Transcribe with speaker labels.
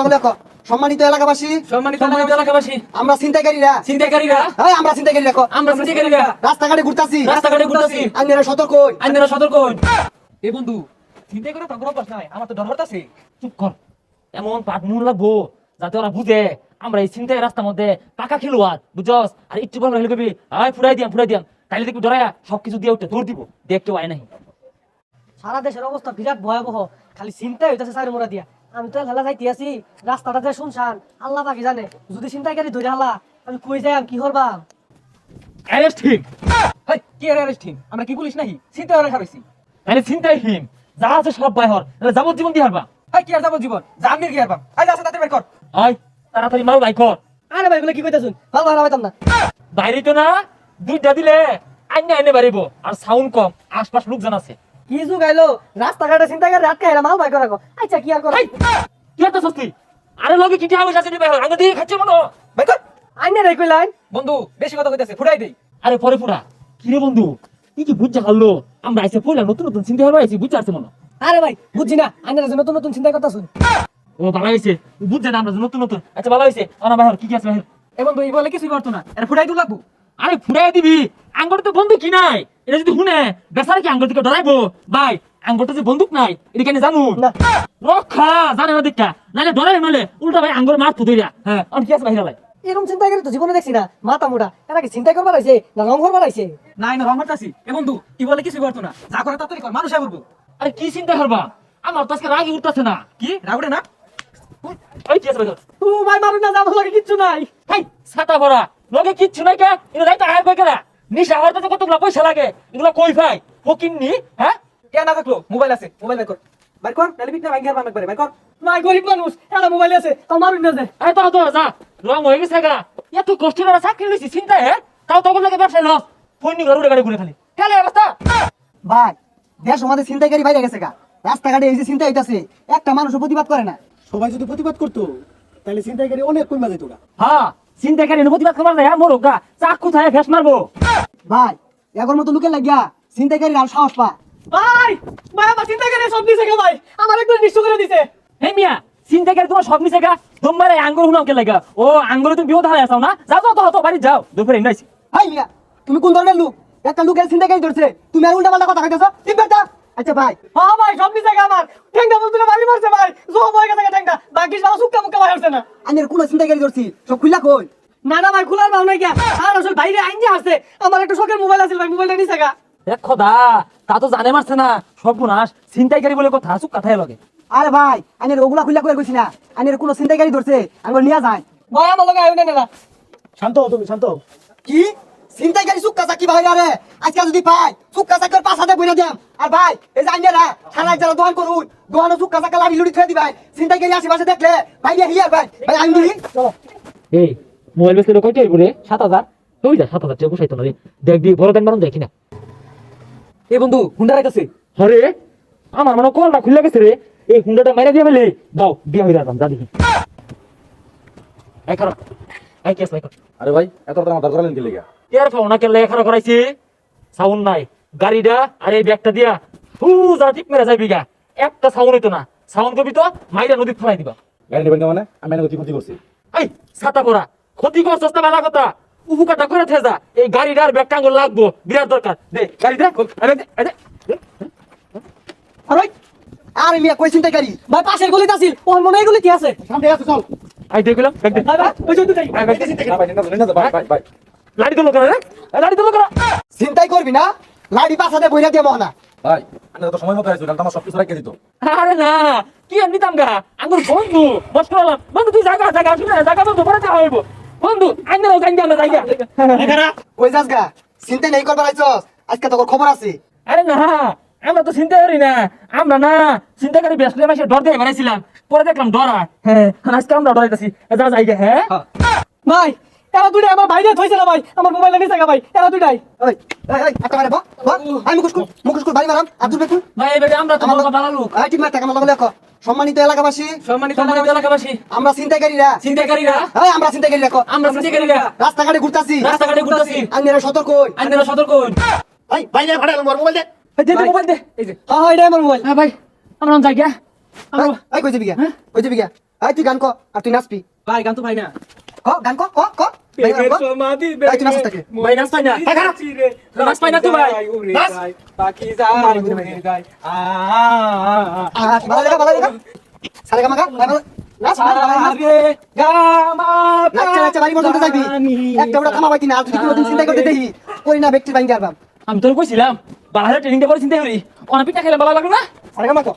Speaker 1: বলে দেখো সম্মানিত এলাকাবাসী
Speaker 2: সম্মানিত এলাকাবাসী।
Speaker 1: আমরা চিন্তাকারীরা
Speaker 2: ছিনতাইকারীরা।
Speaker 1: হ্যাঁ আমরা চিন্তাকারী দেখো
Speaker 2: আমরা ছিনতাইকারীরা।
Speaker 1: রাস্তাঘাটে ঘুরতাছি।
Speaker 2: রাস্তাঘাটে ঘুরতাছি।
Speaker 1: আপনারা সতর্ক
Speaker 2: আইনেরা সতর্ক এ বন্ধু চিন্তাই করে তো কোনো প্রশ্ন নাই। আমার তো ডর হতাছে চুপ কর। এমন পাট মুন লাগবো যাতে ওরা বুঝে আমরা এই চিন্তায় রাস্তার মধ্যে পাকা খেলোয়াড় বুঝছস? আর একটু বড় হলে কবি আয় ফুরাই দিয়াম ফুরাই দিয়াম। তাইলে দেখবি ডরায়া সবকিছু দিয়ে উঠে দৌড় দিব। দেখ কেউ আয় নাই।
Speaker 3: সারা দেশের অবস্থা বিরাট ভয়াবহ। খালি চিন্তাই হইতেছে মোড়া দিয়া। আমি তো হেলা যাইতে আছি। রাস্তাটা যে শুনশান আল্লাহ বাকি জানে। যদি চিন্তাইকারী ধরে হালা আমি কই যাই কি
Speaker 2: অ্যারেস্ট ঠিক
Speaker 4: কি অ্যারেস্ট হিম আমরা কি পুলিশ নাহি চিন্তা করে
Speaker 2: তাহলে চিন্তাই হিম যা আছে সব বাইহর যাবজ্জীবন দিয়ে হারবা?
Speaker 4: হাই কি আর যাব জীবন জামির কি আর বাম আই যাচ্ছে তাতে বের কর।
Speaker 2: আয় তাড়াতাড়ি মারো বাই কর।
Speaker 3: আরে ভাই কি কইতাছুন? ভালো ভালো পাইতাম না।
Speaker 2: বাইরে তো না দুইটা দিলে আইনে আইনে বাড়িব। আর সাউন্ড কম আশপাশ লোকজন আছে।
Speaker 3: কি যুগ আইলো? রাস্তাঘাটে চিন্তাইকারী আটকে আইলা মাল ভাই করাকো আচ্ছা কি আর কর
Speaker 2: কি একটা সস্তি আরে লগে কি বসে আছে নিবে আগে দিয়ে খাচ্ছে মনো
Speaker 4: বের কর।
Speaker 3: আইনে রে কইলাইন
Speaker 4: বন্ধু বেশি কথা কইতাছে ফুটাই দেই
Speaker 2: আরে পরে পুরা কি রে বন্ধু? কি কি বুঝছে হারলো আমরা আইসে পড়লাম নতুন নতুন চিন্তা হবে আইসি বুঝতে পারছে মনো
Speaker 3: আরে ভাই বুঝছি না। আইনের যে নতুন নতুন চিন্তা করতাছুন
Speaker 2: ও ভালো হয়েছে বুঝছে না আমরা নতুন নতুন। আচ্ছা ভালো হয়েছে অনা বাহির কি কি আছে বাহির
Speaker 4: এ বন্ধু এই বলে কিছুই পারতো না। এটা ফুটাই তো লাগবো।
Speaker 2: আরে ফুরাই দিবি। আঙ্গর তো বন্দুক কি নাই? এটা যদি শুনে বেসারে কি আঙ্গর থেকে ডরাইবো। ভাই আঙ্গরটা যে বন্দুক নাই এটা কেন জানু?
Speaker 3: না।
Speaker 2: রক্ষা জানে না দেখা। নালে ডরাই নালে উল্টা ভাই আঙ্গর মার তো দইরা হ্যাঁ আর কি আছে বাহির লাই
Speaker 3: এরকম চিন্তাইকারী তো জীবনে দেখছি না। মাথা মোটা। এরা কি চিন্তাই করবার আইছে না রং করবার আইছে?
Speaker 4: নাই না রং হতাছি এ বন্ধু কি বলে কিছুই পারতো না। যা করে তাড়াতাড়ি কর মানুষ
Speaker 2: আরে কি চিন্তা করবা? আমার তো আজকে রাগি উঠতেছে না।
Speaker 4: কি? রাগুড়ে না?
Speaker 2: ওই কি আছে বাহির
Speaker 3: ও ভাই মারুন না যাব লাগে কিচ্ছু নাই।
Speaker 2: হাই ছাতা ভরা। লগে কিচ্ছু নাই কে? এটা আয় কই কেনা নিশা তো কতগুলো পয়সা লাগে? এগুলো কই ভাই? ফকিননি হ্যাঁ?
Speaker 4: কে না থাকল মোবাইল আছে মোবাইল বের কর। বের কর নালে বিট না ভাঙ্গি একবারে বের কর।
Speaker 3: ভাই গরিব মানুষ এরা মোবাইল আছে তাও মারুন না যে।
Speaker 2: আরে তো তো যা। রং হয়ে গেছে গা। এত কষ্ট করে চাকরি লইছি চিন্তা হ্যাঁ? তাও তখন লাগে ব্যবসায় লস। ফোন নিয়ে ঘুরে গাড়ি ঘুরে খালি। কেলে অবস্থা
Speaker 1: ভাই দেশ আমাদের চিন্তাকারী বাইরে গেছে গা। রাস্তাঘাটে এই যে চিন্তা হইতাছে একটা মানুষ প্রতিবাদ করে না।
Speaker 5: সবাই যদি প্রতিবাদ করতো তাহলে চিন্তাকারী অনেক কমে যেত গা।
Speaker 2: হ্যাঁ চিন্তাকারী প্রতিবাদ করবার যায় মোর গা। চাক কোথায় ফেস মারবো।
Speaker 1: ভাই এগর মতো লোকের লাগিয়া চিন্তাকারী আর সাহস পা
Speaker 3: ভাই ভাই আমার সব দিছে গে ভাই। আমার নিশ্চয় করে দিছে।
Speaker 2: হে মিয়া চিন্তাকারী তোমার সব গা? তোমার এই আঙ্গুর লাগা? ও আঙ্গুরে তুমি বিপদ হারাই আসাও না? যাও যাও তো হতো বাড়ি যাও। দুপুরে
Speaker 1: হাই মিয়া তুমি কোন ধরনের লোক? একটা লোকের চিন্তাকারী ধরছে। তুমি আর উল্টা পাল্টা কথা কইতেছো? ঠিক বেটা? আচ্ছা ভাই।
Speaker 3: হ্যাঁ ভাই সব দিছে গে আমার। ঠেঙ্গা বলতে বাড়ি মারছে ভাই। জব হয়ে গেছে ঠেঙ্গা বাকি সব সুক্কা মুক্কা না।
Speaker 1: আনের কোন চিন্তাকারী ধরছি? সব খুললা কই?
Speaker 3: না না ভাই খোলার ভাব নাই কে আর আসলে বাইরে আইন যে আসছে আমার একটা শখের মোবাইল আছে ভাই মোবাইলটা নিছে গা।
Speaker 2: দেখ খোদা তা তো জানে মারছে না। সর্বনাশ চিন্তাইকারী বলে কথা চুপ কথায় লগে।
Speaker 1: আরে ভাই আনের ওগুলা খুললা কই কইছি না। আনের কোন চিন্তাকারী ধরছে আঙ্গুর নিয়া যায়।
Speaker 3: ভাই আমার লগে আইন না
Speaker 5: শান্ত হও তুমি শান্ত
Speaker 1: কি? চিন্তাকারী সুক্কা চাকি ভাই আরে? আজকে যদি পাই সুক্কা চাকের পাঁচ হাজার বইরা দিম আর ভাই এই যে আইনেরা সারা যারা দোকান করুন। দোকানে সুক্কা চাকা লাড়ি লুড়ি থুয়ে দিবাই। আশেপাশে দেখলে ভাই হিয়ার ভাই। ভাই আইন দিহি।
Speaker 2: এই মোবাইল বেচলে কয়টা হইব রে সাত হাজার। ওই যা সাত হাজার টাকা বসাইতো না রে দেখ দি বড় দান মারুন দেখি না
Speaker 4: এ বন্ধু হুন্ডা রাইতাছে।
Speaker 2: হরে আমার মনে কলটা খুলে গেছে রে। এই হুন্ডাটা মাইরা দিয়ে বলে দাও বিয়া হইরা দাম যা দেখি। এই করো। এই কেস ভাই
Speaker 6: আরে ভাই এত কথা আমার দরকার লেগে?
Speaker 2: এর না করাইছি? সাউন্ড নাই। গাড়িটা আর এই ব্যাগটা দিয়া হুজা টিপ মেরে যাই বিঘা একটা সাউন্ড হইতো না। সাউন্ড করবি তো মাইরা নদী ফেলাই দিবা।
Speaker 6: গাড়ি নেবেন মানে? আমি এনে ক্ষতি করছি।
Speaker 2: এই ছাতা পড়া। ক্ষতি করছস না মেলা কথা। উপকারটা করে থেজা এই গাড়িটা আর ব্যাগটা আঙ্গুল লাগবো। বিরাট দরকার। দে আরে দে, আরে
Speaker 1: মিয়া কই চিন্তাকারী
Speaker 3: ভাই পাশের গলিতে আছিল। ও মনে হয় এগুলি কি আছে?
Speaker 5: সামনে আছে চল।
Speaker 2: আই দেখলাম ব্যাগ দে।
Speaker 3: ভাই ভাই ওই জন্য
Speaker 2: দে।
Speaker 6: না ভাই না না ভাই ভাই ভাই।
Speaker 2: লাড়ি তো লোকরা রে। লাড়ি তো লোকরা
Speaker 1: চিন্তাই করবি না। লাড়ি হাজার বইরা দিয়ে মহনা।
Speaker 6: ভাই আমি তো সময় মতো আইছি না আমার সব কিছু রাখতে দিত।
Speaker 2: আরে না কি আর নিতাম গা? আঙ্গুর বন্ধু বস করলাম বন্ধু তুই জায়গা জায়গা শুনে জায়গা বন্ধু পরে যাওয়া হইব। বন্ধু আইন না জায়গা না জায়গা
Speaker 1: কই যাস গা? চিন্তা নেই করবার আইছস আজকে তোর খবর আছে।
Speaker 2: আরে না আমরা তো চিন্তা করি না। আমরা না চিন্তা করি বেসলে মাসে ডর দিয়ে বানাইছিলাম পরে দেখলাম ডরা হ্যাঁ। আজকে আমরা ডরাইতেছি। যা যাই হ্যাঁ।
Speaker 3: ভাই এরা দুটাই আমার ভাইরে থইছে না ভাই? আমার মোবাইলে নিছে গা ভাই? এরা
Speaker 1: দুটাই এই সম্মানিত এলাকাবাসী
Speaker 4: সম্মানিত ভাই ভাই
Speaker 3: হ্যাঁ, হ্যাঁ,
Speaker 1: তুই গান কর আর তুই নাচবি।
Speaker 4: ভাই গান তো ভাই না।
Speaker 1: ক গান ক ক ক
Speaker 2: আমি তোর কইছিলাম বাহারে ট্রেনিং দেবার চিন্তা করি অনেক পিঠা খেলে ভালো লাগল না
Speaker 1: সারেগা মাকো